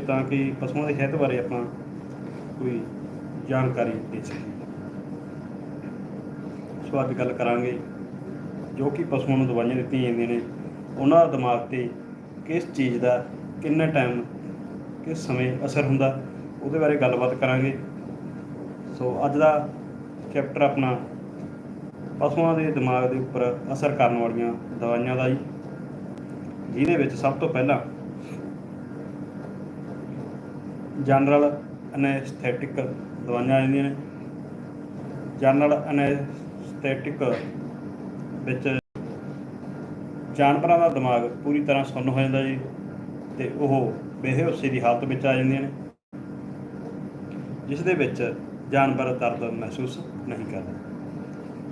ਤਾਂ ਕਿ ਪਸ਼ੂਆਂ ਦੀ ਸਿਹਤ ਬਾਰੇ ਆਪਾਂ ਕੋਈ ਜਾਣਕਾਰੀ ਦੇ ਸਕੀਏ। ਸੋ ਅੱਜ ਗੱਲ ਕਰਾਂਗੇ ਜੋ ਕਿ ਪਸ਼ੂਆਂ ਨੂੰ ਦਵਾਈਆਂ ਦਿੱਤੀਆਂ ਜਾਂਦੀਆਂ ਨੇ, ਉਹਨਾਂ ਦਾ ਦਿਮਾਗ ਤੇ ਕਿਸ ਚੀਜ਼ ਦਾ ਕਿੰਨੇ ਟਾਈਮ ਕਿਸ ਸਮੇਂ ਅਸਰ ਹੁੰਦਾ, ਉਹਦੇ ਬਾਰੇ ਗੱਲਬਾਤ ਕਰਾਂਗੇ। ਸੋ ਅੱਜ ਦਾ ਚੈਪਟਰ ਆਪਣਾ ਪਸ਼ੂਆਂ ਦੇ ਦਿਮਾਗ ਦੇ ਉੱਪਰ ਅਸਰ ਕਰਨ ਵਾਲੀਆਂ ਦਵਾਈਆਂ ਦਾ ਜੀ ਜਿਹਦੇ ਵਿੱਚ ਸਭ ਤੋਂ ਪਹਿਲਾਂ ਜਨਰਲ ਅਨੈਸਥੈਟਿਕ ਦਵਾਈਆਂ ਆਉਂਦੀਆਂ ਨੇ, ਜਨਰਲ ਅਨੈਸਥੈਟਿਕ ਵਿੱਚ ਜਾਨਵਰਾਂ ਦਾ ਦਿਮਾਗ ਪੂਰੀ ਤਰ੍ਹਾਂ ਸੁੰਨ ਹੋ ਜਾਂਦਾ ਜੀ ਤੇ ਉਹ ਬੇਹੋਸ਼ੀ ਦੀ ਹਾਲਤ ਵਿੱਚ ਆ ਜਾਂਦੀਆਂ ਨੇ ਜਿਸ ਦੇ ਵਿੱਚ ਜਾਨਵਰ ਦਰਦ ਮਹਿਸੂਸ ਨਹੀਂ ਕਰਦਾ।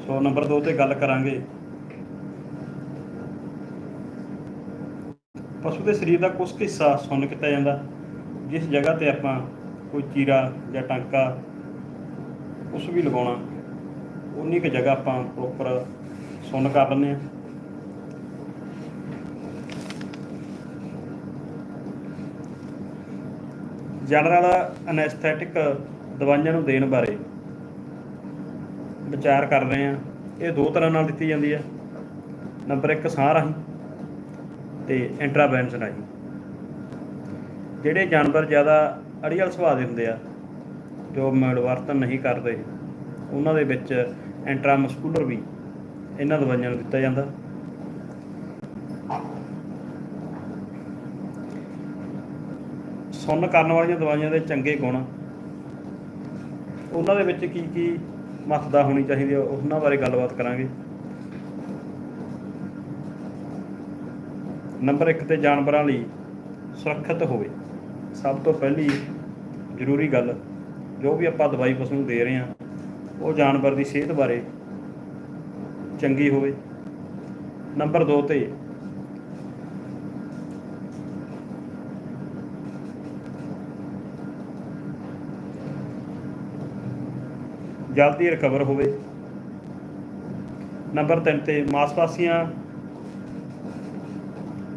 ਸੋ ਨੰਬਰ 2 ਤੇ ਗੱਲ ਕਰਾਂਗੇ, ਪਸ਼ੂ ਦੇ ਸਰੀਰ ਦਾ ਕੁਝ ਕੁ ਹਿੱਸਾ ਸੁੰਨ ਕੀਤਾ ਜਾਂਦਾ। ਜਿਸ ਜਗ੍ਹਾ ਤੇ ਆਪਾਂ ਕੋਈ ਚੀਰਾ ਜਾਂ ਟਾਂਕਾ ਕੁਛ ਵੀ ਲਗਾਉਣਾ ਉਨੀ ਕੁ ਜਗ੍ਹਾ ਆਪਾਂ ਪ੍ਰੋਪਰ ਸੁੰਨ ਕਰ ਲੈਂਦੇ ਹਾਂ। ਜਨਰਲ ਅਨੈਸਥੈਟਿਕ ਦਵਾਈਆਂ ਨੂੰ ਦੇਣ ਬਾਰੇ ਵਿਚਾਰ ਕਰ ਰਹੇ ਹਾਂ। ਇਹ ਦੋ ਤਰ੍ਹਾਂ ਨਾਲ ਦਿੱਤੀ ਜਾਂਦੀ ਹੈ। ਨੰਬਰ 1 ਸਾਹ ਰਾਹੀਂ ਤੇ ਇੰਟਰਾਵੈਂਸ ਰਾਹੀਂ। ਜਿਹੜੇ ਜਾਨਵਰ ਜ਼ਿਆਦਾ ਅੜੀਅਲ ਸੁਭਾਅ ਦੇ ਹੁੰਦੇ ਆ, ਜੋ ਮਿਲਵਰਤਨ ਨਹੀਂ ਕਰਦੇ, ਉਹਨਾਂ ਦੇ ਵਿੱਚ ਇੰਟਰਾਮਸਕੂਲਰ ਵੀ ਇਹਨਾਂ ਦਵਾਈਆਂ ਨੂੰ ਦਿੱਤਾ ਜਾਂਦਾ। ਸੁੰਨ ਕਰਨ ਵਾਲੀਆਂ ਦਵਾਈਆਂ ਦੇ ਚੰਗੇ ਗੁਣ, ਉਹਨਾਂ ਦੇ ਵਿੱਚ ਕੀ ਕੀ ਮਹੱਤਤਾ ਹੋਣੀ ਚਾਹੀਦੀ ਹੈ ਉਹਨਾਂ ਬਾਰੇ ਗੱਲਬਾਤ ਕਰਾਂਗੇ। ਨੰਬਰ 1 ਤੇ ਜਾਨਵਰਾਂ ਲਈ ਸੁਰੱਖਿਅਤ ਹੋਵੇ। ਸਭ ਤੋਂ ਪਹਿਲੀ ਜ਼ਰੂਰੀ ਗੱਲ ਜੋ ਵੀ ਆਪਾਂ ਦਵਾਈ ਪਸ਼ੂ ਨੂੰ ਦੇ ਰਹੇ ਹਾਂ, ਉਹ ਜਾਨਵਰ ਦੀ ਸਿਹਤ ਬਾਰੇ ਚੰਗੀ ਹੋਵੇ। ਨੰਬਰ 2 ਤੇ ਜਲਦੀ ਰਿਕਵਰ ਹੋਵੇ। ਨੰਬਰ 3 ਤੇ ਮਾਸਪਾਸੀਆਂ,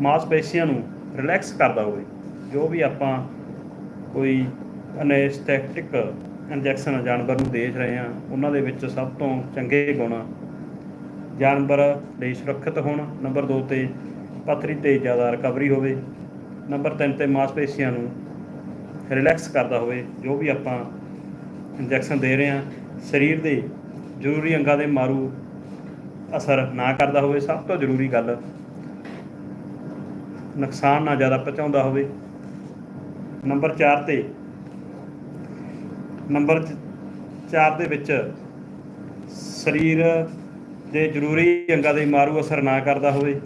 ਮਾਸਪੇਸ਼ੀਆਂ ਨੂੰ ਰਿਲੈਕਸ ਕਰਦਾ ਹੋਵੇ, ਜੋ ਵੀ ਆਪਾਂ ਕੋਈ ਅਨੈਸਥੈਟਿਕ ਇੰਜੈਕਸ਼ਨ ਜਾਨਵਰ ਨੂੰ ਦੇ ਰਹੇ ਹਾਂ, ਉਹਨਾਂ ਦੇ ਵਿੱਚ ਸਭ ਤੋਂ ਚੰਗੇ ਗੁਣ ਜਾਨਵਰ ਲਈ ਸੁਰੱਖਿਅਤ ਹੋਣ। ਨੰਬਰ 2 ਤੇ ਪਥਰੀ ਤੇ ਜ਼ਿਆਦਾ ਰਿਕਵਰੀ ਹੋਵੇ। ਨੰਬਰ 3 ਤੇ ਮਾਸਪੇਸ਼ੀਆਂ ਨੂੰ ਰਿਲੈਕਸ ਕਰਦਾ ਹੋਵੇ, ਜੋ ਵੀ ਆਪਾਂ ਇੰਜੈਕਸ਼ਨ ਦੇ ਰਹੇ ਹਾਂ, ਸਰੀਰ ਦੇ ਜ਼ਰੂਰੀ ਅੰਗਾਂ ਦੇ ਮਾਰੂ ਅਸਰ ਨਾ ਕਰਦਾ ਹੋਵੇ। ਸਭ ਤੋਂ ਜ਼ਰੂਰੀ ਗੱਲ ਨੁਕਸਾਨ ਨਾ ਜ਼ਿਆਦਾ ਪਹੁੰਚਾਉਂਦਾ ਹੋਵੇ। ਨੰਬਰ 4 ਤੇ। ਨੰਬਰ 4 ਦੇ ਵਿੱਚ ਸਰੀਰ ਦੇ ਜ਼ਰੂਰੀ ਅੰਗਾਂ ਦੇ ਮਾਰੂ ਅਸਰ ਨਾ ਕਰਦਾ ਹੋਵੇ।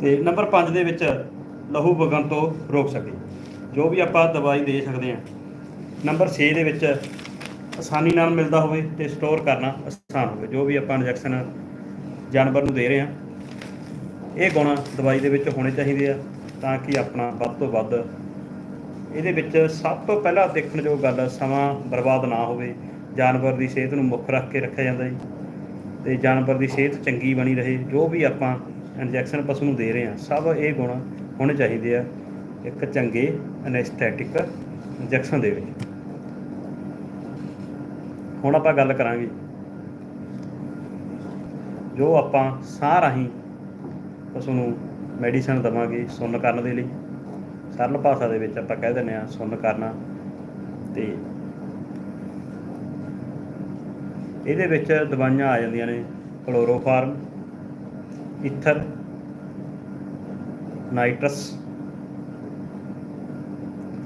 ਤੇ ਨੰਬਰ 5 ਦੇ ਵਿੱਚ ਲਹੂ ਵਗਣ ਤੋਂ ਰੋਕ ਸਕੇ। ਜੋ ਵੀ ਆਪਾਂ ਦਵਾਈ ਦੇ ਸਕਦੇ ਹਾਂ, ਨੰਬਰ 6 ਦੇ ਵਿੱਚ ਆਸਾਨੀ ਨਾਲ ਮਿਲਦਾ ਹੋਵੇ ਤੇ ਸਟੋਰ ਕਰਨਾ ਆਸਾਨ ਹੋਵੇ, ਜੋ ਵੀ ਆਪਾਂ ਇੰਜੈਕਸ਼ਨ ਜਾਨਵਰ ਨੂੰ ਦੇ ਰਹੇ ਹਾਂ, ਇਹ ਗੁਣ ਦਵਾਈ ਦੇ ਵਿੱਚ ਹੋਣੇ ਚਾਹੀਦੇ ਆ ਤਾਂ ਕਿ ਆਪਣਾ ਵੱਧ ਤੋਂ ਵੱਧ ਇਹਦੇ ਵਿੱਚ ਸਭ ਤੋਂ ਪਹਿਲਾਂ ਦੇਖਣਯੋਗ ਗੱਲ ਸਮਾਂ ਬਰਬਾਦ ਨਾ ਹੋਵੇ, ਜਾਨਵਰ ਦੀ ਸਿਹਤ ਨੂੰ ਮੁੱਖ ਰੱਖ ਕੇ ਰੱਖਿਆ ਜਾਂਦਾ ਜੀ, ਤੇ ਜਾਨਵਰ ਦੀ ਸਿਹਤ ਚੰਗੀ ਬਣੀ ਰਹੇ, ਜੋ ਵੀ ਆਪਾਂ ਇੰਜੈਕਸ਼ਨ ਪਸ਼ੂ ਨੂੰ ਦੇ ਰਹੇ ਹਾਂ, ਸਭ ਇਹ ਗੁਣ ਹੋਣੇ ਚਾਹੀਦੇ ਆ। ਇੱਕ ਚੰਗੇ ਅਨੈਸਥੈਟਿਕ ਇੰਜੈਕਸ਼ਨ ਦੇ ਵਿੱਚ। ਹੁਣ ਆਪਾਂ ਗੱਲ ਕਰਾਂਗੇ ਜੋ ਆਪਾਂ ਸਾਹ ਰਾਹੀਂ ਪਸ਼ੂ ਨੂੰ ਮੈਡੀਸਨ ਦਵਾਂਗੇ ਸੁੰਨ ਕਰਨ ਦੇ ਲਈ। ਸਰਲ ਭਾਸ਼ਾ ਦੇ ਵਿੱਚ ਆਪਾਂ ਕਹਿ ਦਿੰਦੇ ਆ ਸੁੰਨ ਕਰਨਾ ਤੇ ਇਹਦੇ ਵਿੱਚ ਦਵਾਈਆਂ ਆ ਜਾਂਦੀਆਂ ਨੇ ਕਲੋਰੋਫਾਰਮ ਇਥਰ ਨਾਈਟਰਸ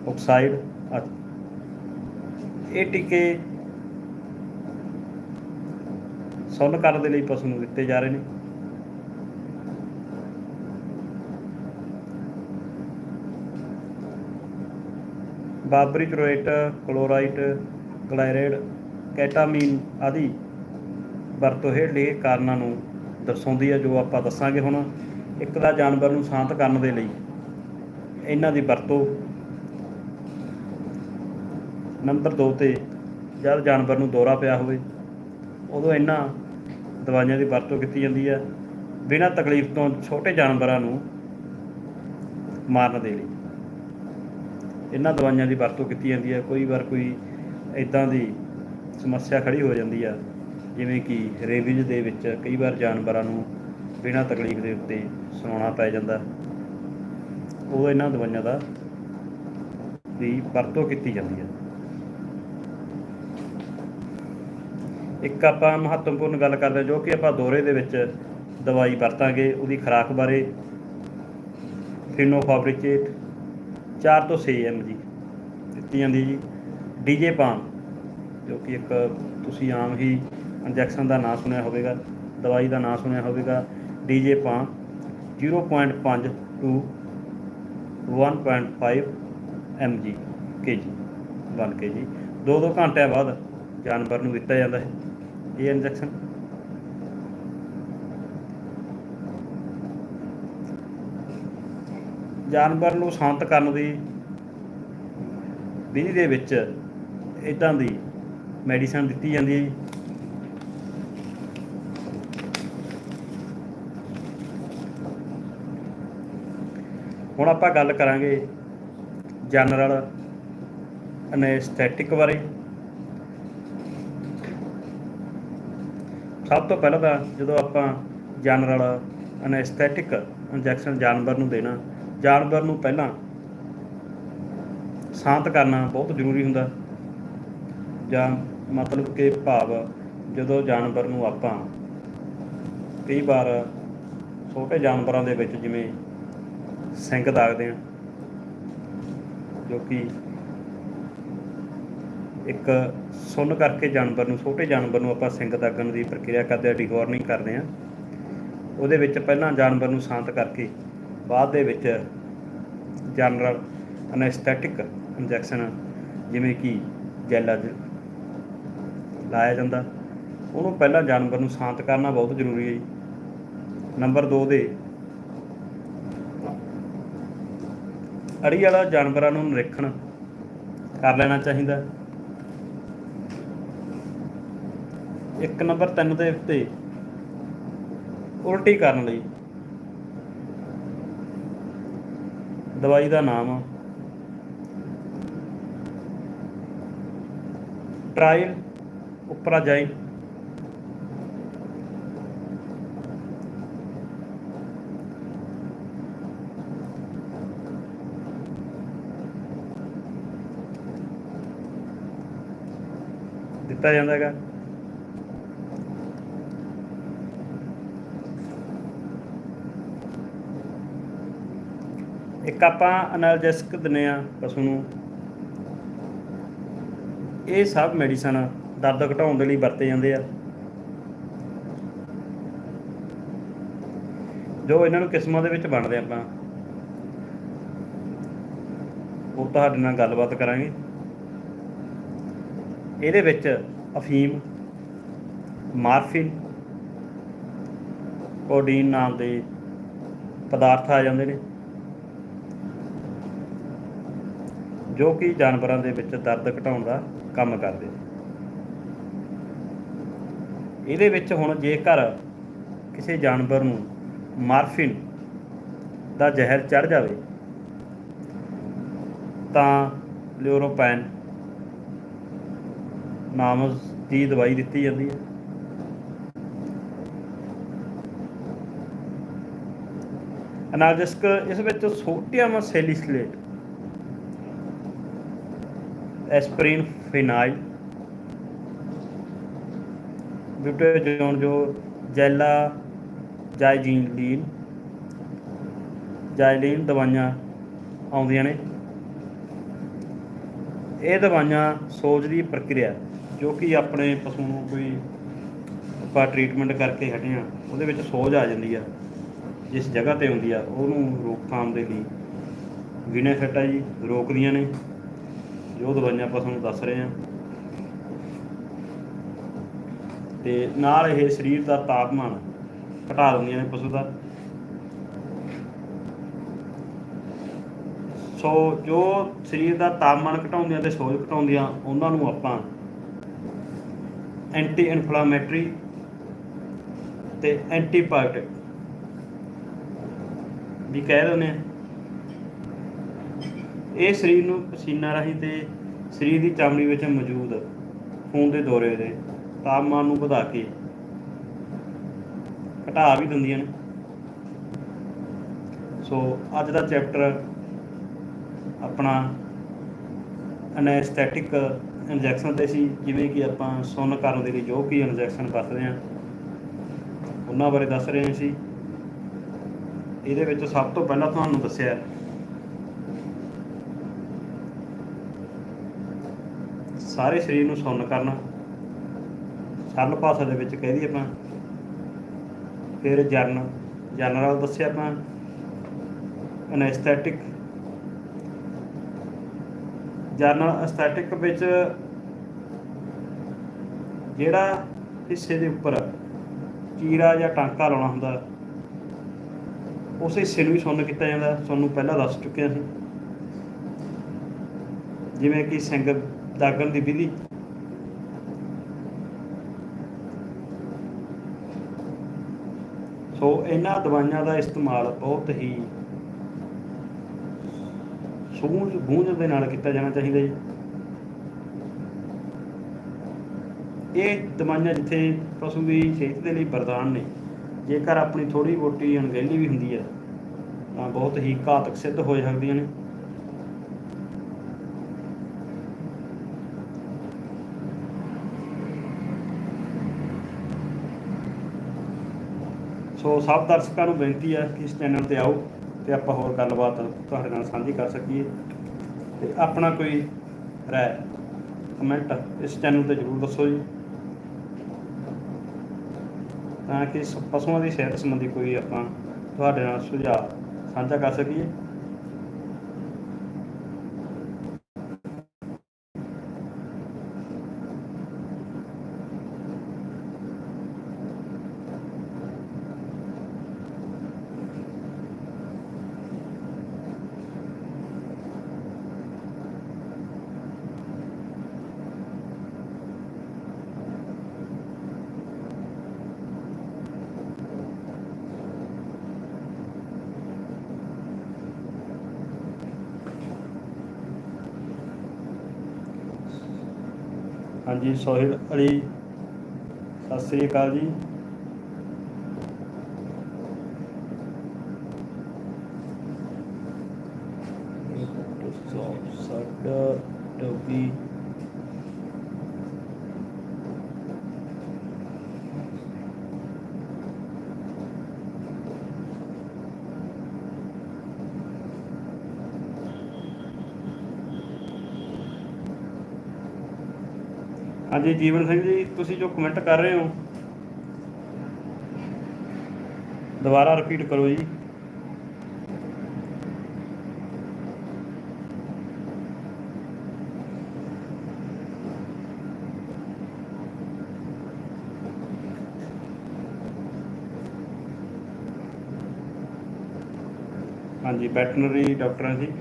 ਆਕਸਾਈਡ ਆਦਿ। ਇਹ ਟੀਕੇ ਸੁੰਨ ਕਰਨ ਦੇ ਲਈ ਪਸ਼ੂ ਨੂੰ ਦਿੱਤੇ ਜਾ ਰਹੇ ਨੇ। ਬਾਬਰੀਟਰੋਏਟ ਕਲੋਰਾਈਟ, ਗਲਾਇਰੇਡ, ਕੈਟਾਮੀਨ ਆਦਿ ਵਰਤੋਂ ਹੇਠਲੇ ਕਾਰਨਾਂ ਨੂੰ ਦਰਸਾਉਂਦੀ ਹੈ ਜੋ ਆਪਾਂ ਦੱਸਾਂਗੇ ਹੁਣ। ਇੱਕ ਦਾ ਜਾਨਵਰ ਨੂੰ ਸ਼ਾਂਤ ਕਰਨ ਦੇ ਲਈ ਇਹਨਾਂ ਦੀ ਵਰਤੋਂ ਨੰਬਰ 2 ਤੇ ਜਦ ਜਾਨਵਰ ਨੂੰ ਦੌਰਾ ਪਿਆ ਹੋਵੇ, ਉਦੋਂ ਇਹਨਾਂ ਦਵਾਈਆਂ ਦੀ ਵਰਤੋਂ ਕੀਤੀ ਜਾਂਦੀ ਹੈ, ਬਿਨਾਂ ਤਕਲੀਫ ਤੋਂ ਛੋਟੇ ਜਾਨਵਰਾਂ ਨੂੰ ਮਾਰਨ ਦੇ ਲਈ। ਇਹਨਾਂ ਦਵਾਈਆਂ ਦੀ ਵਰਤੋਂ ਕੀਤੀ ਜਾਂਦੀ ਹੈ। ਕੋਈ ਵਾਰ ਕੋਈ ਇਦਾਂ ਦੀ ਸਮੱਸਿਆ ਖੜੀ ਹੋ ਜਾਂਦੀ ਆ, ਜਿਵੇਂ ਕਿ ਰੇਬੀਜ਼ ਦੇ ਵਿੱਚ ਕਈ ਵਾਰ ਜਾਨਵਰਾਂ ਨੂੰ ਬਿਨਾਂ ਤਕਲੀਫ ਦੇ ਉੱਤੇ ਸੁਣਾਉਣਾ ਪੈ ਜਾਂਦਾ। ਉਹ ਇਹਨਾਂ ਦਵਾਈਆਂ ਦਾ ਦੀ ਵਰਤੋਂ ਕੀਤੀ ਜਾਂਦੀ ਹੈ। ਇੱਕ ਆਪਾਂ ਮਹੱਤਵਪੂਰਨ ਗੱਲ ਕਰਦੇ ਹਾਂ, ਜੋ ਕਿ ਆਪਾਂ ਦੌਰੇ ਦੇ ਵਿੱਚ ਦਵਾਈ ਵਰਤਾਂਗੇ ਉਹਦੀ ਖੁਰਾਕ ਬਾਰੇ। ਫਿਨੋਫਾਬਰਿਕੇਟ 4 ਤੋਂ 6 mg ਦਿੱਤੀ ਜਾਂਦੀ ਜੀ। ਡੀਜੇ ਪਾਮ ਜੋ ਕਿ ਇੱਕ ਤੁਸੀਂ ਆਮ ਹੀ ਇੰਜੈਕਸ਼ਨ ਦਾ ਨਾਮ ਸੁਣਿਆ ਹੋਵੇਗਾ, ਦਵਾਈ ਦਾ ਨਾਮ ਸੁਣਿਆ ਹੋਵੇਗਾ। Diazepam 0.5 to 1.5 mg kg ਬਣ ਕੇ ਜੀ। ਦੋ ਦੋ ਘੰਟਿਆਂ ਬਾਅਦ ਜਾਨਵਰ ਨੂੰ ਦਿੱਤਾ ਜਾਂਦਾ ਹੈ। ਇਹ ਇੰਜੈਕਸ਼ਨ ਜਾਨਵਰ ਨੂੰ ਸ਼ਾਂਤ ਕਰਨ ਦੀ ਵਿਧੀ ਦੇ ਵਿੱਚ ਇਦਾਂ ਦੀ ਮੈਡੀਸਨ ਦਿੱਤੀ ਜਾਂਦੀ ਹੈ ਹੁਣ ਆਪਾਂ ਗੱਲ ਕਰਾਂਗੇ ਜਨਰਲ ਅਨੈਸਥੈਟਿਕ ਬਾਰੇ। ਸਭ ਤੋਂ ਪਹਿਲਾਂ ਤਾਂ ਜਦੋਂ ਆਪਾਂ ਜਨਰਲ ਅਨੈਸਥੈਟਿਕ ਇੰਜੈਕਸ਼ਨ ਜਾਨਵਰ ਨੂੰ ਦੇਣਾ, ਜਾਨਵਰ ਨੂੰ ਪਹਿਲਾਂ ਸ਼ਾਂਤ ਕਰਨਾ ਬਹੁਤ ਜ਼ਰੂਰੀ ਹੁੰਦਾ। ਜਾਂ ਮਤਲਬ ਕਿ ਭਾਵ ਜਦੋਂ ਜਾਨਵਰ ਨੂੰ ਆਪਾਂ ਕਈ ਵਾਰ ਛੋਟੇ ਜਾਨਵਰਾਂ ਦੇ ਵਿੱਚ ਜਿਵੇਂ ਸਿੰਗ ਦਾਗਦੇ ਆ ਜੋ ਕਿ ਇੱਕ ਸੁੰਨ ਕਰਕੇ ਜਾਨਵਰ ਨੂੰ, ਛੋਟੇ ਜਾਨਵਰ ਨੂੰ ਆਪਾਂ ਸਿੰਗ ਦਾਗਣ ਦੀ ਪ੍ਰਕਿਰਿਆ ਕਰਦੇ ਆ ਡੀਹੋਰਨਿੰਗ ਕਰਦੇ ਆ ਉਹਦੇ ਵਿੱਚ ਪਹਿਲਾਂ ਜਾਨਵਰ ਨੂੰ ਸ਼ਾਂਤ ਕਰਕੇ, ਬਾਅਦ ਦੇ ਵਿੱਚ ਜਨਰਲ ਅਨੈਸਥੈਟਿਕ ਇੰਜੈਕਸ਼ਨ ਜਿਵੇਂ ਕਿ ਜੈਲਾਜ ਲਾਇਆ ਜਾਂਦਾ। ਉਹਨੂੰ ਪਹਿਲਾਂ ਜਾਨਵਰ ਨੂੰ ਸ਼ਾਂਤ ਕਰਨਾ ਬਹੁਤ ਜ਼ਰੂਰੀ ਹੈ ਜੀ। ਨੰਬਰ 2 ਦੇ ਅੜੀ ਵਾਲਾ ਜਾਨਵਰਾਂ ਨੂੰ ਨਿਰੀਖਣ ਕਰ ਲੈਣਾ ਚਾਹੀਦਾ। ਇੱਕ ਨੰਬਰ 3 ਦੇ ਉੱਤੇ ਉਲਟੀ ਕਰਨ ਲਈ ਦਵਾਈ ਦਾ ਨਾਮ ਟ੍ਰਾਇਲ ਉਪਰਾਜਾਈਨ ਦਿੱਤਾ ਜਾਂਦਾ ਹੈਗਾ। ਇੱਕ ਆਪਾਂ ਅਨਾਲਜੈਸਿਕ ਦਿੰਦੇ ਆ ਪਸ਼ੂ ਨੂੰ। ਇਹ ਸਭ ਮੈਡੀਸਨ ਦਰਦ ਘਟਾਉਣ ਦੇ ਲਈ ਵਰਤੇ ਜਾਂਦੇ ਆ। ਜੋ ਇਹਨਾਂ ਨੂੰ ਕਿਸਮਾਂ ਦੇ ਵਿੱਚ ਵੰਡਦੇ ਆਪਾਂ। ਉਹ ਤੁਹਾਡੇ ਨਾਲ ਗੱਲਬਾਤ ਕਰਾਂਗੇ। ਇਹਦੇ ਵਿੱਚ ਅਫੀਮ, ਮਾਰਫਿਨ ਕੋਡੀਨ ਨਾਮ ਦੇ ਪਦਾਰਥ ਆ ਜਾਂਦੇ ਨੇ। ਜੋ ਕਿ ਜਾਨਵਰਾਂ ਦੇ ਵਿੱਚ ਦਰਦ ਘਟਾਉਣ ਦਾ ਕੰਮ ਕਰਦੇ ਨੇ। ਇਹਦੇ ਵਿੱਚ ਹੁਣ ਜੇਕਰ ਕਿਸੇ ਜਾਨਵਰ ਨੂੰ ਮਾਰਫਿਨ ਦਾ ਜ਼ਹਿਰ ਚੜ ਜਾਵੇ, ਤਾਂ ਲਿਓਰੋਪੈਨ ਨਾਮ ਦੀ ਦਵਾਈ ਦਿੱਤੀ ਜਾਂਦੀ ਹੈ। ਅਨਾਲਜਿਸਕ ਇਸ ਵਿੱਚ ਸੋਡੀਅਮ ਸੈਲਿਸਿਲੇਟ ਐਸਪਰੀਨ ਫਿਨਾਈਲ ਬਿਊਟੇਜੋਨ ਜੋ ਜੈਲਾ ਜਾਈਜੀਨ ਜਾਈਲੀਨ ਦਵਾਈਆਂ ਆਉਂਦੀਆਂ ਨੇ। ਇਹ ਦਵਾਈਆਂ ਸੋਜ ਦੀ ਪ੍ਰਕਿਰਿਆ, ਜੋ ਕਿ ਆਪਣੇ ਪਸ਼ੂ ਨੂੰ ਕੋਈ ਆਪਾਂ ਟ੍ਰੀਟਮੈਂਟ ਕਰਕੇ ਹਟੇ ਆ ਉਹਦੇ ਵਿੱਚ ਸੋਜ ਆ ਜਾਂਦੀ ਆ, ਜਿਸ ਜਗ੍ਹਾ ਤੇ ਹੁੰਦੀ ਆ, ਉਹਨੂੰ ਰੋਕਥਾਮ ਦੇ ਲਈ। ਵਿਨੇਫਿਟ ਆ ਜੀ ਰੋਕਦੀਆਂ ਨੇ। ਜੋ ਦਵਾਈਆਂ ਆਪਾਂ ਤੁਹਾਨੂੰ ਦੱਸ ਰਹੇ ਹਾਂ। ਤੇ ਨਾਲ ਇਹ ਸਰੀਰ ਦਾ ਤਾਪਮਾਨ ਘਟਾ ਦਿੰਦੀਆਂ ਨੇ ਪਸ਼ੂ ਦਾ। ਸੋ ਜੋ ਸਰੀਰ ਦਾ ਤਾਪਮਾਨ ਘਟਾਉਂਦੀਆਂ ਤੇ ਸੋਜ ਘਟਾਉਂਦੀਆਂ, ਉਹਨਾਂ ਨੂੰ ਆਪਾਂ ਐਂਟੀ ਇਨਫਲਾਮੇਟਰੀ ਤੇ ਐਂਟੀਬਾਇਓਟਿਕ ਵੀ ਕਹਿ ਦਿੰਦੇ ਆ ਇਹ ਸਰੀਰ ਨੂੰ ਪਸੀਨਾ ਰਾਹੀਂ ਤੇ ਸਰੀਰ ਦੀ ਚਮੜੀ ਵਿੱਚ ਮੌਜੂਦ ਖੂਨ ਦੇ ਦੌਰੇ ਦੇ ਤਾਪਮਾਨ ਨੂੰ ਵਧਾ ਕੇ ਘਟਾ ਵੀ ਦਿੰਦੀਆਂ ਨੇ। ਸੋ ਅੱਜ ਦਾ ਚੈਪਟਰ ਆਪਣਾ ਅਨੈਸਥੈਟਿਕ ਇੰਜੈਕਸ਼ਨ ਤੇ ਸੀ, ਜਿਵੇਂ ਕਿ ਆਪਾਂ ਸੁੰਨ ਕਰਨ ਦੇ ਲਈ ਜੋ ਕਿ ਇੰਜੈਕਸ਼ਨ ਵਰਤਦੇ ਆ ਉਹਨਾਂ ਬਾਰੇ ਦੱਸ ਰਹੇ ਸੀ ਇਹਦੇ ਵਿੱਚ ਸਭ ਤੋਂ ਪਹਿਲਾਂ ਤੁਹਾਨੂੰ ਦੱਸਿਆ ਸਾਰੇ ਸਰੀਰ ਨੂੰ ਸੁੰਨ ਕਰਨਾ। ਸਰਲ ਭਾਸ਼ਾ ਦੇ ਵਿੱਚ ਕਹਿ ਦਈਏ ਆਪਾਂ। ਫਿਰ ਜਰਨ ਜਨਰਲ ਦੱਸਿਆ ਆਪਾਂ। ਐਨੈਸਥੈਟਿਕ ਜਨਰਲ ਐਸਥੈਟਿਕ ਵਿੱਚ ਜਿਹੜਾ ਹਿੱਸੇ ਦੇ ਉੱਪਰ ਕੀੜਾ ਜਾਂ ਟਾਂਕਾ ਲਾਉਣਾ ਹੁੰਦਾ, ਉਸ ਹਿੱਸੇ ਨੂੰ ਵੀ ਸੁੰਨ ਕੀਤਾ ਜਾਂਦਾ। ਤੁਹਾਨੂੰ ਪਹਿਲਾਂ ਦੱਸ ਚੁੱਕਿਆ ਸੀ ਜਿਵੇਂ ਕਿ ਸਿੰਗ ਦਾਗਣ ਦੀ ਵਿਧੀ। ਸੋ ਇਹਨਾਂ ਦਵਾਈਆਂ ਦਾ ਇਸਤੇਮਾਲ ਬਹੁਤ ਹੀ ਸੂਝ ਬੂਝ ਦੇ ਨਾਲ ਕੀਤਾ ਜਾਣਾ ਚਾਹੀਦਾ ਜੀ। ਇਹ ਦਵਾਈਆਂ ਜਿੱਥੇ ਪਸ਼ੂ ਦੀ ਸਿਹਤ ਦੇ ਲਈ ਵਰਦਾਨ ਨੇ, ਜੇਕਰ ਆਪਣੀ ਥੋੜੀ ਬੋਟੀ ਅਣਗਹਿਲੀ ਵੀ ਹੁੰਦੀ ਹੈ, ਤਾਂ ਬਹੁਤ ਹੀ ਘਾਤਕ ਸਿੱਧ ਹੋ ਸਕਦੀਆਂ ਨੇ। ਸੋ ਸਭ ਦਰਸ਼ਕਾਂ ਨੂੰ ਬੇਨਤੀ ਹੈ ਕਿ ਇਸ ਚੈਨਲ ਤੇ ਆਓ ਤੇ ਆਪਾਂ ਹੋਰ ਗੱਲਬਾਤ ਤੁਹਾਡੇ ਨਾਲ ਸਾਂਝੀ ਕਰ ਸਕੀਏ ਤੇ ਆਪਣਾ ਕੋਈ ਰਾਏ ਕਮੈਂਟ ਇਸ ਚੈਨਲ ਤੇ ਜ਼ਰੂਰ ਦੱਸੋ ਜੀ। ਤਾਂ ਕਿ ਸ- ਪਸ਼ੂਆਂ ਦੀ ਸਿਹਤ ਸੰਬੰਧੀ ਕੋਈ ਆਪਾਂ ਤੁਹਾਡੇ ਨਾਲ ਸੁਝਾਅ ਸਾਂਝਾ ਕਰ ਸਕੀਏ। ਹਾਂਜੀ ਸੋਹਿਲ ਅਲੀ ਸਤਿ ਸ੍ਰੀ ਅਕਾਲ ਜੀ ਸਾਡਾ ਡੋਬੀ ਹਾਂਜੀ, ਜੀਵਨ ਸਿੰਘ ਜੀ, ਤੁਸੀਂ ਜੋ ਕਮੈਂਟ ਕਰ ਰਹੇ ਹੋ, ਦੁਬਾਰਾ ਰਿਪੀਟ ਕਰੋ ਜੀ। ਹਾਂਜੀ ਵੈਟਰਨਰੀ ਡਾਕਟਰ ਜੀ।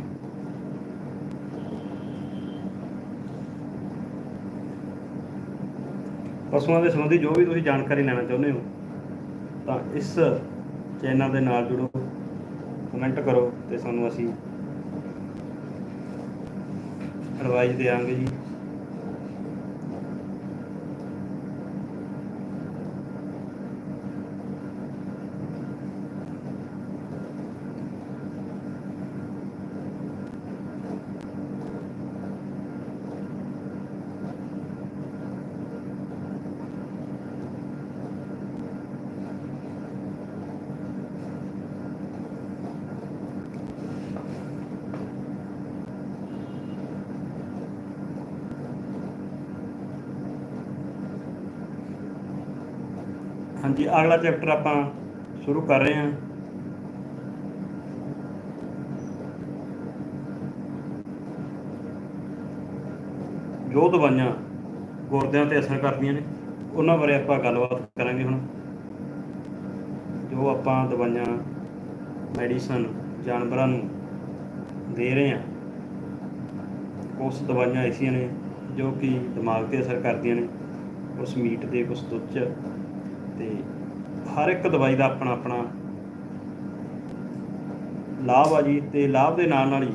ਪਸ਼ੂਆਂ ਦੇ ਸੰਬੰਧੀ ਜੋ ਵੀ ਤੁਸੀਂ ਜਾਣਕਾਰੀ ਲੈਣਾ ਚਾਹੁੰਦੇ ਹੋ, ਤਾਂ ਇਸ ਚੈਨਲ ਦੇ ਨਾਲ ਜੁੜੋ, ਕਮੈਂਟ ਕਰੋ ਤੇ ਸਾਨੂੰ ਅਸੀਂ ਅਡਵਾਈਸ ਦੇਵਾਂਗੇ ਜੀ ਹਾਂਜੀ ਅਗਲਾ ਚੈਪਟਰ ਆਪਾਂ, ਸ਼ੁਰੂ ਕਰ ਰਹੇ ਹਾਂ। ਜੋ ਦਵਾਈਆਂ ਗੁਰਦਿਆਂ ਤੇ ਅਸਰ ਕਰਦੀਆਂ ਨੇ, ਉਹਨਾਂ ਬਾਰੇ ਆਪਾਂ ਗੱਲਬਾਤ ਕਰਾਂਗੇ ਹੁਣ। ਜੋ ਆਪਾਂ ਦਵਾਈਆਂ, ਮੈਡੀਸਨ, ਜਾਨਵਰਾਂ ਨੂੰ ਦੇ ਰਹੇ ਹਾਂ ਕੁਝ ਦਵਾਈਆਂ ਐਸੀਆਂ ਨੇ ਜੋ ਕਿ ਦਿਮਾਗ ਤੇ ਅਸਰ ਕਰਦੀਆਂ ਨੇ। ਉਸ ਮੀਟ ਦੇ ਕੁਝ ਦੁੱਧ 'ਚ ਤੇ ਹਰ ਇੱਕ ਦਵਾਈ ਦਾ ਆਪਣਾ ਆਪਣਾ ਲਾਭ ਆ ਜੀ ਤੇ ਲਾਭ ਦੇ ਨਾਲ ਨਾਲ ਹੀ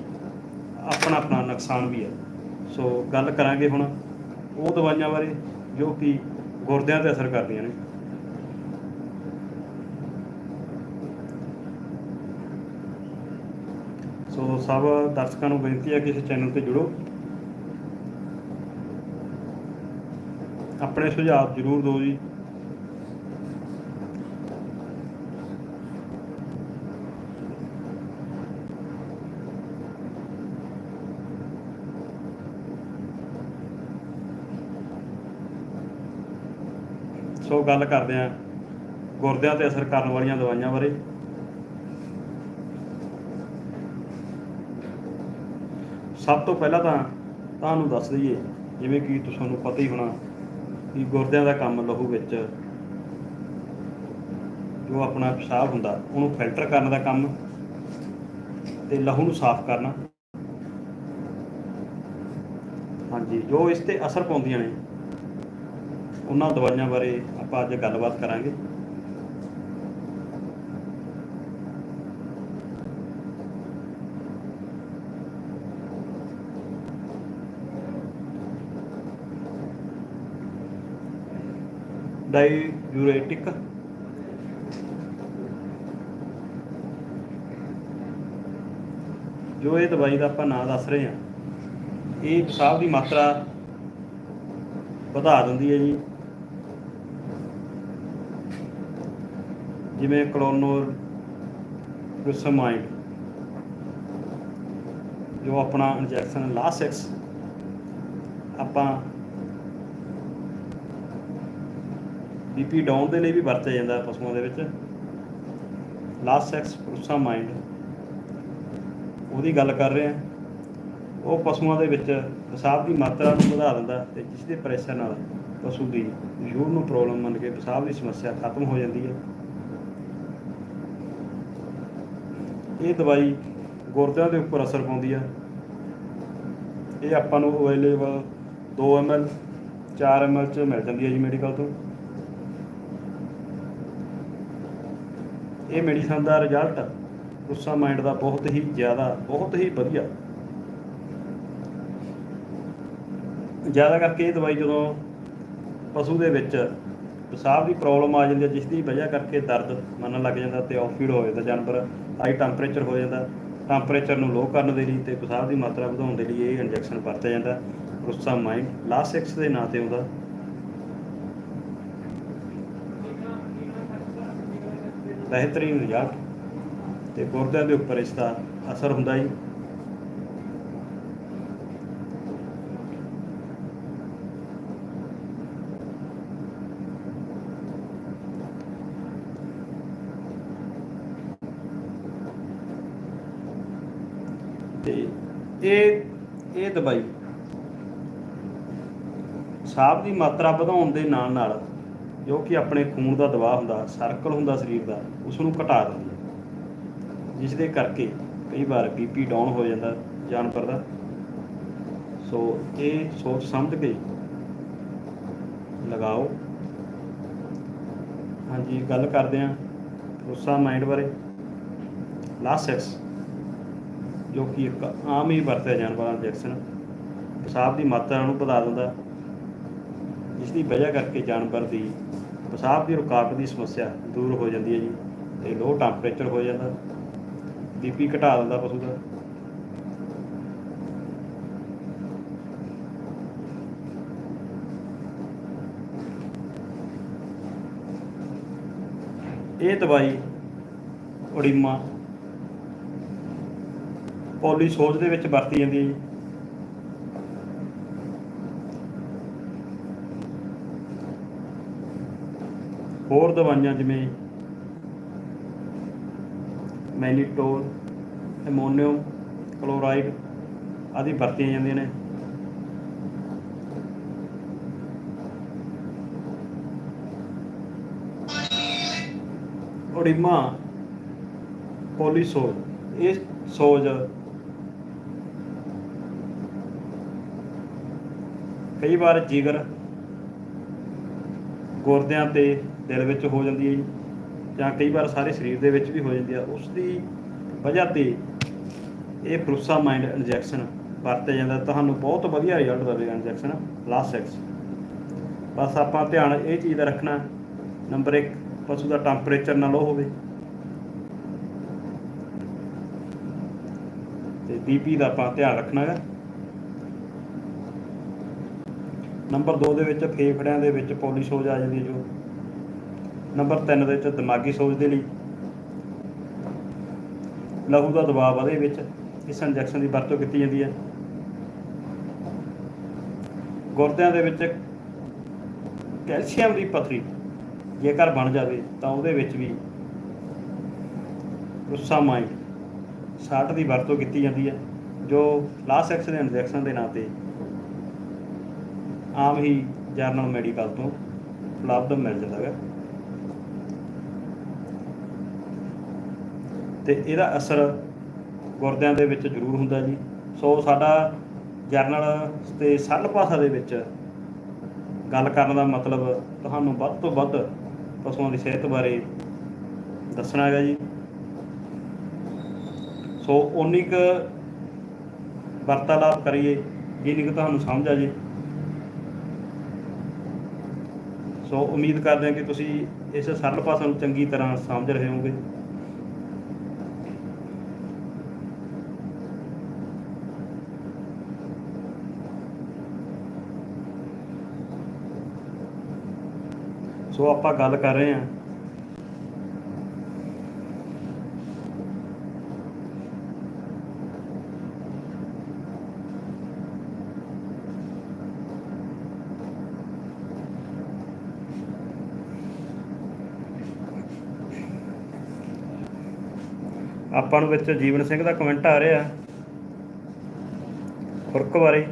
ਆਪਣਾ ਆਪਣਾ ਨੁਕਸਾਨ ਵੀ ਹੈ ਸੋ ਗੱਲ ਕਰਾਂਗੇ ਹੁਣ ਉਹ ਦਵਾਈਆਂ ਬਾਰੇ ਜੋ ਕਿ ਗੁਰਦਿਆਂ ਤੇ ਅਸਰ ਕਰਦੀਆਂ ਨੇ। ਸੋ ਸਭ ਦਰਸ਼ਕਾਂ ਨੂੰ ਬੇਨਤੀ ਹੈ ਕਿ ਇਸ ਚੈਨਲ ਤੇ ਜੁੜੋ। ਆਪਣੇ ਸੁਝਾਅ ਜ਼ਰੂਰ ਦਿਓ ਜੀ। ਸੋ ਗੱਲ ਕਰਦੇ ਹਾਂ ਗੁਰਦਿਆਂ ਤੇ ਅਸਰ ਕਰਨ ਵਾਲੀਆਂ ਦਵਾਈਆਂ ਬਾਰੇ। ਸਭ ਤੋਂ ਪਹਿਲਾਂ ਤਾਂ ਤੁਹਾਨੂੰ ਦੱਸ ਦਈਏ, ਜਿਵੇਂ ਕਿ ਤੁਹਾਨੂੰ ਪਤਾ ਹੀ ਹੋਣਾ ਕਿ ਗੁਰਦਿਆਂ ਦਾ ਕੰਮ ਲਹੂ ਵਿੱਚ ਜੋ ਆਪਣਾ ਪਿਸ਼ਾਬ ਹੁੰਦਾ, ਉਹਨੂੰ ਫਿਲਟਰ ਕਰਨ ਦਾ ਕੰਮ ਤੇ ਲਹੂ ਨੂੰ ਸਾਫ਼ ਕਰਨਾ। ਹਾਂਜੀ, ਜੋ ਇਸ ਤੇ ਅਸਰ ਪਾਉਂਦੀਆਂ ਨੇ ਉਹਨਾਂ ਦਵਾਈਆਂ ਬਾਰੇ ਆਪਾਂ ਅੱਜ ਗੱਲਬਾਤ ਕਰਾਂਗੇ। ਡਾਈਯੂਰੇਟਿਕ ਜੋ ਇਹ ਦਵਾਈ ਦਾ ਆਪਾਂ ਨਾਂ ਦੱਸ ਰਹੇ ਹਾਂ, ਇਹ ਪਿਸ਼ਾਬ ਦੀ ਮਾਤਰਾ ਵਧਾ ਦਿੰਦੀ ਹੈ ਜੀ। ਜਿਵੇਂ ਕਲੋਨੋਰ ਗਲੂਸਾਮਾਈਡ ਜੋ ਆਪਣਾ ਇੰਜੈਕਸ਼ਨ ਲਾਸੈਕਸ, ਆਪਾਂ ਬੀਪੀ ਡਾਊਨ ਦੇ ਲਈ ਵੀ ਵਰਤਿਆ ਜਾਂਦਾ ਪਸ਼ੂਆਂ ਦੇ ਵਿੱਚ। ਲਾਸੈਕਸ ਗਲੂਸਾਮਾਈਡ ਉਹਦੀ ਗੱਲ ਕਰ ਰਹੇ ਹਾਂ। ਉਹ ਪਸ਼ੂਆਂ ਦੇ ਵਿੱਚ ਪਿਸ਼ਾਬ ਦੀ ਮਾਤਰਾ ਨੂੰ ਵਧਾ ਦਿੰਦਾ ਤੇ ਜਿਸ ਦੇ ਪ੍ਰੈਸ਼ਰ ਨਾਲ ਪਸ਼ੂ ਦੀ ਯੂਰ ਨੂੰ ਪ੍ਰੋਬਲਮ ਮੰਨ ਕੇ ਪਿਸ਼ਾਬ ਦੀ ਸਮੱਸਿਆ ਖਤਮ ਹੋ ਜਾਂਦੀ ਹੈ। ਇਹ ਦਵਾਈ ਗੁਰਦਿਆਂ ਦੇ ਉੱਪਰ ਅਸਰ ਪਾਉਂਦੀ ਹੈ ਇਹ ਆਪਾਂ ਨੂੰ ਅਵੇਲੇਬਲ 2 ml 4 ml ਚ ਮਿਲ ਜਾਂਦੀ ਹੈ ਜੀ ਮੈਡੀਕਲ ਤੋਂ। ਇਹ ਮੈਡੀਸਨ ਦਾ ਰਿਜ਼ਲਟ ਗੁੱਸਾ ਮਾਈਂਡ ਦਾ ਬਹੁਤ ਹੀ ਜ਼ਿਆਦਾ, ਬਹੁਤ ਹੀ ਵਧੀਆ। ਜ਼ਿਆਦਾ ਕਰਕੇ ਇਹ ਦਵਾਈ ਜਦੋਂ ਪਸ਼ੂ ਦੇ ਵਿੱਚ ਪਿਸ਼ਾਬ ਦੀ ਪ੍ਰੋਬਲਮ ਆ ਜਾਂਦੀ ਹੈ ਜਿਸ ਦੀ ਵਜ੍ਹਾ ਕਰਕੇ ਦਰਦ ਮੰਨਣ ਲੱਗ ਜਾਂਦਾ ਤੇ ਆਫੀਡ ਹੋ ਜਾਂਦਾ ਜਾਨਵਰ। ਹਾਈ ਟੈਂਪਰੇਚਰ ਹੋ ਜਾਂਦਾ ਟੈਂਪਰੇਚਰ ਨੂੰ ਲੋ ਕਰਨ ਦੇ ਲਈ ਤੇ ਪਿਸ਼ਾਬ ਦੀ ਮਾਤਰਾ ਵਧਾਉਣ ਦੇ ਲਈ ਇਹ ਇੰਜੈਕਸ਼ਨ ਵਰਤਿਆ ਜਾਂਦਾ। ਗੁੱਸਾ ਮਾਈਂਡ ਲਾਸੈਕਸ ਦੇ ਨਾਂ ਤੇ ਆਉਂਦਾ। ਬਿਹਤਰੀਨ ਰਿਜ਼ਲਟ ਤੇ ਗੁਰਦਿਆਂ ਦੇ ਉੱਪਰ ਇਸ ਦਾ ਅਸਰ ਹੁੰਦਾ ਜੀ ਤੇ ਇਹ ਇਹ ਦਵਾਈ ਸਾਹ ਦੀ ਮਾਤਰਾ ਵਧਾਉਣ ਦੇ ਨਾਲ ਨਾਲ ਜੋ ਕਿ ਆਪਣੇ ਖੂਨ ਦਾ ਦਬਾਅ ਹੁੰਦਾ ਸਰਕਲ ਹੁੰਦਾ ਸਰੀਰ ਦਾ ਉਸ ਨੂੰ ਘਟਾ ਦਿੰਦੀ ਹੈ। ਜਿਸ ਦੇ ਕਰਕੇ ਕਈ ਵਾਰ ਬੀਪੀ ਡਾਊਨ ਹੋ ਜਾਂਦਾ ਜਾਨਵਰ ਦਾ। ਸੋ ਇਹ ਸੋਚ ਸਮਝ ਕੇ ਲਗਾਓ। ਹਾਂਜੀ, ਗੱਲ ਕਰਦੇ ਹਾਂ ਰੋਸਾ ਮਾਈਂਡ ਬਾਰੇ। ਲਾਸੈਕਸ ਜੋ ਕਿ ਇੱਕ ਆਮ ਹੀ ਵਰਤਿਆ ਜਾਣ ਵਾਲਾ ਇੰਜੈਕਸ਼ਨ ਪਿਸ਼ਾਬ ਦੀ ਮਾਤਰਾ ਨੂੰ ਵਧਾ ਦਿੰਦਾ ਜਿਸ ਦੀ ਵਜ੍ਹਾ ਕਰਕੇ ਜਾਨਵਰ ਦੀ ਪਿਸ਼ਾਬ ਦੀ ਰੁਕਾਵਟ ਦੀ ਸਮੱਸਿਆ ਦੂਰ ਹੋ ਜਾਂਦੀ ਹੈ ਜੀ ਤੇ ਲੋ ਟੈਂਪਰੇਚਰ ਹੋ ਜਾਂਦਾ ਬੀਪੀ ਘਟਾ ਦਿੰਦਾ ਪਸ਼ੂ ਦਾ। ਇਹ ਦਵਾਈ ਓਡੀਮਾ ਪੋਲੀਸੋਜ ਦੇ ਵਿੱਚ ਵਰਤੀ ਜਾਂਦੀ ਹੈ ਜੀ। ਹੋਰ ਦਵਾਈਆਂ ਜਿਵੇਂ ਮੈਨੀਟੋਲ ਐਮੋਨੀਅਮ ਕਲੋਰਾਈਡ ਆਦਿ ਵਰਤੀਆਂ ਜਾਂਦੀਆਂ ਨੇ। ਓਡੀਮਾ ਪੋਲੀਸੋਜ ਇਹ ਸੋਜ ਕਈ ਵਾਰ ਜਿਗਰ ਗੁਰਦਿਆਂ ਤੇ ਦਿਲ ਵਿੱਚ ਹੋ ਜਾਂਦੀ ਹੈ ਜੀ, ਜਾਂ ਕਈ ਵਾਰ ਸਾਰੇ ਸਰੀਰ ਦੇ ਵਿੱਚ ਵੀ ਹੋ ਜਾਂਦੀ ਆ ਉਸ ਦੀ ਵਜ੍ਹਾ ਤੇ ਇਹ ਫਰੂਸਾਮਾਈਂਡ ਇੰਜੈਕਸ਼ਨ ਵਰਤਿਆ ਜਾਂਦਾ ਤੁਹਾਨੂੰ ਬਹੁਤ ਵਧੀਆ ਰਿਜ਼ਲਟ ਦੇਵੇਗਾ ਇੰਜੈਕਸ਼ਨ ਲਾਸਟ ਸੈਕਸ ਬਸ ਆਪਾਂ ਧਿਆਨ ਇਹ ਚੀਜ਼ ਦਾ ਰੱਖਣਾ ਨੰਬਰ 1 ਪਸ਼ੂ ਦਾ ਟੈਂਪਰੇਚਰ ਨਾ ਲੋ ਹੋਵੇ। ਤੇ ਬੀਪੀ ਦਾ ਆਪਾਂ ਧਿਆਨ ਰੱਖਣਾ ਹੈ। ਨੰਬਰ 2 ਦੇ ਵਿੱਚ ਫੇਫੜਿਆਂ ਦੇ ਵਿੱਚ ਪੋਲੀ ਸੋਜ ਆ ਜਾਂਦੀ ਹੈ ਜੋ। ਨੰਬਰ 3 ਦੇ ਵਿੱਚ ਦਿਮਾਗੀ ਸੋਜ ਦੇ ਲਈ। ਲਹੂ ਦਾ ਦਬਾਅ ਵਧੇ ਵਿੱਚ ਇਸ ਇੰਜੈਕਸ਼ਨ ਦੀ ਵਰਤੋਂ ਕੀਤੀ ਜਾਂਦੀ ਹੈ। ਗੁਰਦਿਆਂ ਦੇ ਵਿੱਚ ਕੈਲਸ਼ੀਅਮ ਦੀ ਪੱਥਰੀ ਜੇਕਰ ਬਣ ਜਾਵੇ ਤਾਂ ਉਹਦੇ ਵਿੱਚ ਵੀ ਰੁਸਾਮਾਈਡ 60 ਦੀ ਵਰਤੋਂ ਕੀਤੀ ਜਾਂਦੀ ਹੈ, ਜੋ ਲਾਸ ਐਕਸ ਦੇ ਇੰਜੈਕਸ਼ਨ ਦੇ ਨਾਂ ਤੇ ਆਮ ਹੀ ਜਰਨਲ ਮੈਡੀਕਲ ਤੋਂ ਉਪਲਬਧ ਮਿਲ ਜਾਂਦਾ ਹੈ ਤੇ ਇਹਦਾ ਅਸਰ ਗੁਰਦਿਆਂ ਦੇ ਵਿੱਚ ਜ਼ਰੂਰ ਹੁੰਦਾ ਜੀ। ਸੋ ਸਾਡਾ ਜਰਨਲ ਤੇ ਸਰਲ ਭਾਸ਼ਾ ਦੇ ਵਿੱਚ ਗੱਲ ਕਰਨ ਦਾ ਮਤਲਬ ਤੁਹਾਨੂੰ ਵੱਧ ਤੋਂ ਵੱਧ ਪਸ਼ੂਆਂ ਦੀ ਸਿਹਤ ਬਾਰੇ ਦੱਸਣਾ ਹੈਗਾ ਜੀ। ਸੋ ਉਨੀ ਕੁ ਵਾਰਤਾਲਾਪ ਕਰੀਏ, ਜਿੰਨੀ ਕੁ ਤੁਹਾਨੂੰ ਸਮਝ ਆ ਜੇ। ਸੋ ਉਮੀਦ ਕਰਦੇ ਹਾਂ ਕਿ ਤੁਸੀਂ ਇਸ ਸਰਲ ਭਾਸ਼ਾ ਨੂੰ ਚੰਗੀ ਤਰ੍ਹਾਂ ਸਮਝ ਰਹੇ ਹੋਵੋਗੇ। ਸੋ ਆਪਾਂ ਗੱਲ ਕਰ ਰਹੇ ਹਾਂ ਆਪਾਂ ਨੂੰ ਵਿੱਚ ਜੀਵਨ ਸਿੰਘ ਦਾ ਕਮੈਂਟ ਆ ਰਿਹਾ। ਖੁਰਕ ਬਾਰੇ।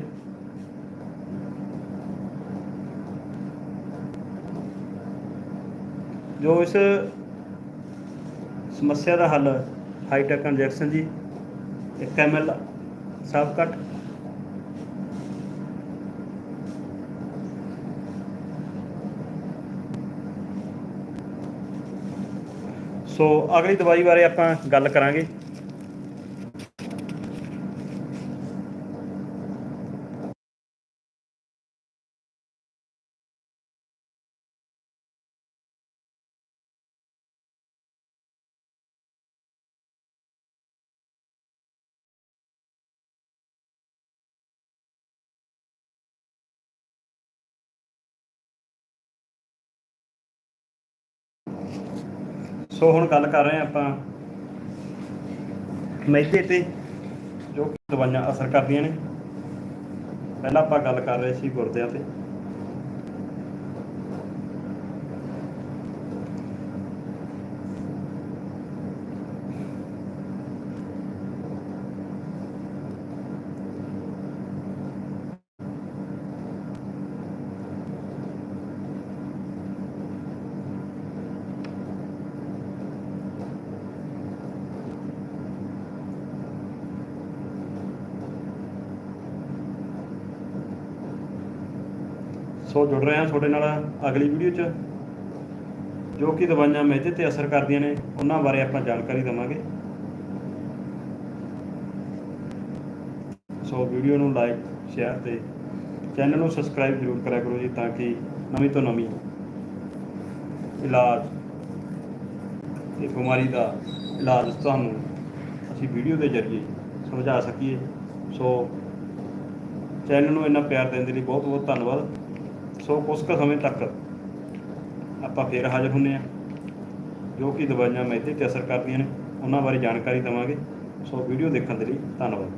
ਜੋ ਇਸ ਸਮੱਸਿਆ ਦਾ ਹੱਲ ਹਾਈਟੈਕ ਇੰਜੈਕਸ਼ਨ ਜੀ 1 ml ਸਬ ਕੱਟ ਸੋ ਅਗਲੀ ਦਵਾਈ ਬਾਰੇ ਆਪਾਂ ਗੱਲ ਕਰਾਂਗੇ। ਸੋ ਹੁਣ ਗੱਲ ਕਰ ਰਹੇ ਆਪਾਂ ਮੈਦੇ ਤੇ, ਜੋ ਦਵਾਈਆਂ ਅਸਰ ਕਰਦੀਆਂ ਨੇ। ਪਹਿਲਾਂ ਆਪਾਂ ਗੱਲ ਕਰ ਰਹੇ ਸੀ ਗੁਰਦਿਆਂ ਤੇ। ਸੋ ਜੁੜ ਰਹੇ ਹਾਂ ਤੁਹਾਡੇ ਨਾਲ ਅਗਲੀ ਵੀਡੀਓ 'ਚ, ਜੋ ਕਿ ਦਵਾਈਆਂ ਮਿਹਦੇ ਤੇ ਅਸਰ ਕਰਦੀਆਂ ਨੇ, ਉਹਨਾਂ ਬਾਰੇ ਆਪਾਂ ਜਾਣਕਾਰੀ ਦੇਵਾਂਗੇ। ਸੋ ਵੀਡੀਓ ਨੂੰ ਲਾਈਕ ਸ਼ੇਅਰ ਤੇ ਚੈਨਲ ਨੂੰ ਸਬਸਕ੍ਰਾਈਬ ਜ਼ਰੂਰ ਕਰਿਆ ਕਰੋ ਜੀ, ਤਾਂ ਕਿ ਨਵੀਂ ਤੋਂ ਨਵੀਂ ਇਲਾਜ ਤੇ ਬਿਮਾਰੀ ਦਾ ਇਲਾਜ ਤੁਹਾਨੂੰ ਅਸੀਂ ਵੀਡੀਓ ਦੇ ਜ਼ਰੀਏ ਸਮਝਾ ਸਕੀਏ। ਸੋ ਚੈਨਲ ਨੂੰ ਇੰਨਾ ਪਿਆਰ ਦੇਣ ਦੇ ਲਈ ਬਹੁਤ ਬਹੁਤ ਧੰਨਵਾਦ। ਸੋ ਕੁਝ ਕੁ ਸਮੇਂ ਤੱਕ ਆਪਾਂ ਫੇਰ ਹਾਜ਼ਰ ਹੁੰਨੇ ਆ ਜੋ ਕਿ ਦਵਾਈਆਂ ਮੈਦੇ ਤੇ ਅਸਰ ਕਰਦੀਆਂ ਨੇ, ਉਹਨਾਂ ਬਾਰੇ ਜਾਣਕਾਰੀ ਦੇਵਾਂਗੇ। ਸੋ ਵੀਡੀਓ ਦੇਖਣ ਦੇ ਲਈ ਧੰਨਵਾਦ।